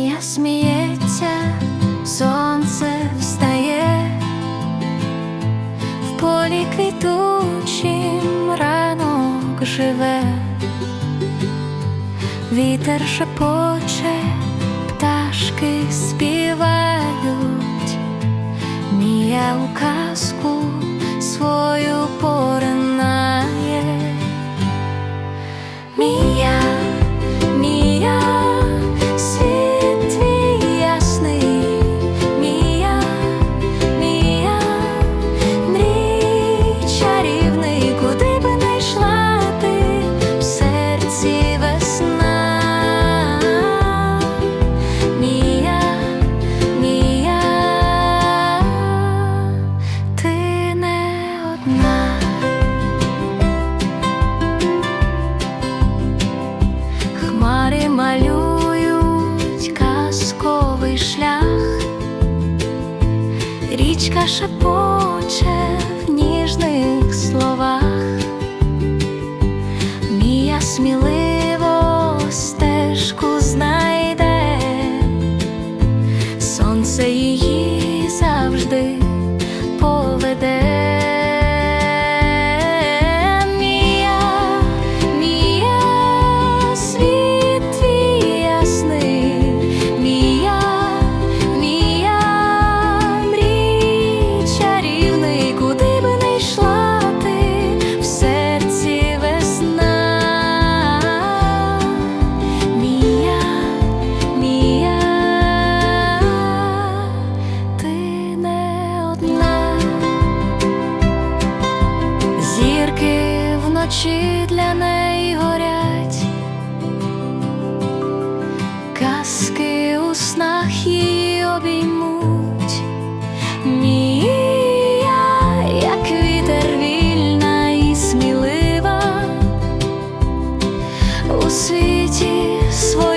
Течія сміється, сонце встає, в полі квітучим ранок живе, вітер шепоче, пташки співають, мія у казку свою. Річка шепоче в ніжних словах, Мія сміливо стежку знайде, сонце її завжди поведе. очі для неї горять, казки у снах її обіймуть, Ні, я, як вітер вільна і смілива у світі своє.